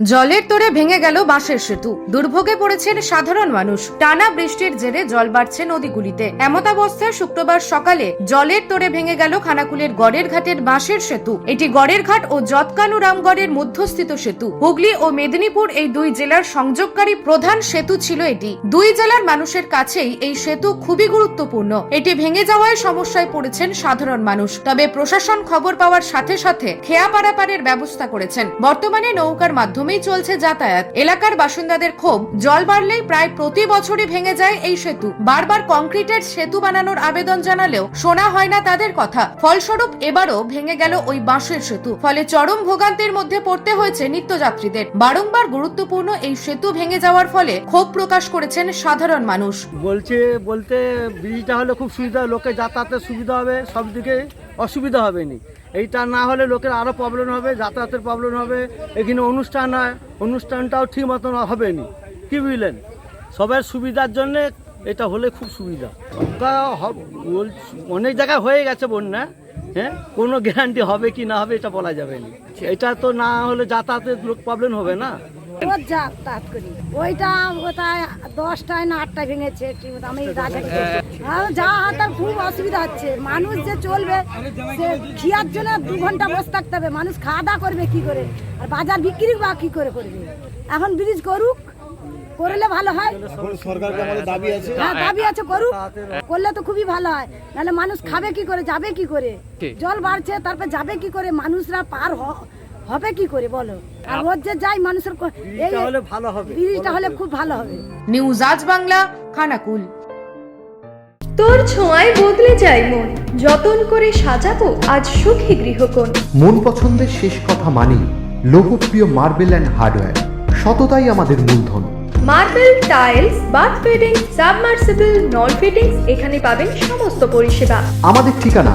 জলের তোরে ভেঙে গেল বাঁশের সেতু। দুর্ভোগে পড়েছেন সাধারণ মানুষ। টানা বৃষ্টির জেরে জল বাড়ছে নদীগুলিতে। এমতাবস্থায় শুক্রবার সকালে জলের তোরে ভেঙে গেল খানাকুলের গড়ের ঘাটের বাঁশের সেতু। এটি গড়ের ঘাট ও জতকানু রামগড়ের মধ্যস্থিত সেতু। হুগলি ও মেদিনীপুর এই দুই জেলার সংযোগকারী প্রধান সেতু ছিল এটি। দুই জেলার মানুষের কাছেই এই সেতু খুবই গুরুত্বপূর্ণ। এটি ভেঙে যাওয়ায় সমস্যায় পড়েছেন সাধারণ মানুষ। তবে প্রশাসন খবর পাওয়ার সাথে সাথে খেয়া পারাপারের ব্যবস্থা করেছেন। বর্তমানে নৌকার মাধ্যমেই চলছে যাতায়াত। এলাকার বাসিন্দাদের ক্ষোভ, জল বাড়লেই প্রায় প্রতি বছরই ভেঙে যায় এই সেতু। বারবার কংক্রিটের সেতু বানানোর আবেদন জানালেও শোনা হয় না তাদের কথা। ফলস্বরূপ এবারও ভেঙে গেল ওই বাঁশের সেতু। ফলে চরম ভোগান্তির মধ্যে পড়তে হয়েছে নিত্যযাত্রীদের। বারংবার গুরুত্বপূর্ণ এই সেতু ভেঙে যাওয়ার ফলে ক্ষোভ প্রকাশ করেছেন সাধারণ মানুষ। বলছে, বলতে ব্রিজটা হলে খুব সুবিধা লোকে যাতায়াতের সুবিধা হবে, সব দিকে অসুবিধা হবে নি এইটা না হলে লোকের আরও প্রবলেম হবে যাতায়াতের প্রবলেম হবে এখানে অনুষ্ঠান হয় অনুষ্ঠানটাও ঠিক মতন হবে নি কী বুঝলেন? সবার সুবিধার জন্যে এটা হলে খুব সুবিধা। তা অনেক জায়গায় হয়ে গেছে বন্যা হ্যাঁ? কোনো গ্যারান্টি হবে কি না হবে এটা বলা যাবে না। এটা তো না হলে যাতায়াতের লোক প্রবলেম হবে না। রোজ যাতায়াত করি। ওইটা কোথায়? দশটায় না আটটায় ভেঙেছে কি আমি আর যা তার খুব অসুবিধা হচ্ছে। মানুষ যে চলবে সে খিয়ার জন্য দু ঘণ্টা বসে থাকতে হবে। মানুষ খাওয়া দাওয়া করবে কি করে? আর বাজার বিক্রি বা কি করে করবে? এখন ব্রিজ করুক করলে ভালো হয়। হ্যাঁ দাবি আছে করুক। করলে তো খুবই ভালো হয়। নাহলে মানুষ খাবে কি করে যাবে কি করে? জল বাড়ছে তারপর যাবে কি করে? মানুষরা পার হ- হবে কি করে বলো? আর রোজ যে যাই মানুষের এই হলে ভালো হবে ব্রিজটা হলে খুব ভালো হবে। নিউজ আজ বাংলা খানাকুল। তোর ছোঁয়ায় বদলে যায় মন যতন করে সাজাবো আজ সুখী গৃহকোণ। মন পছন্দের শেষ কথা মানি লোকপ্রিয় মার্বেল অ্যান্ড হার্ডওয়্যার সততাই আমাদের মূলধন। Marble tiles bath fitting submersible নল ফিটিংস এখানে পাবেন সমস্ত পরিষেবা। আমাদের ঠিকানা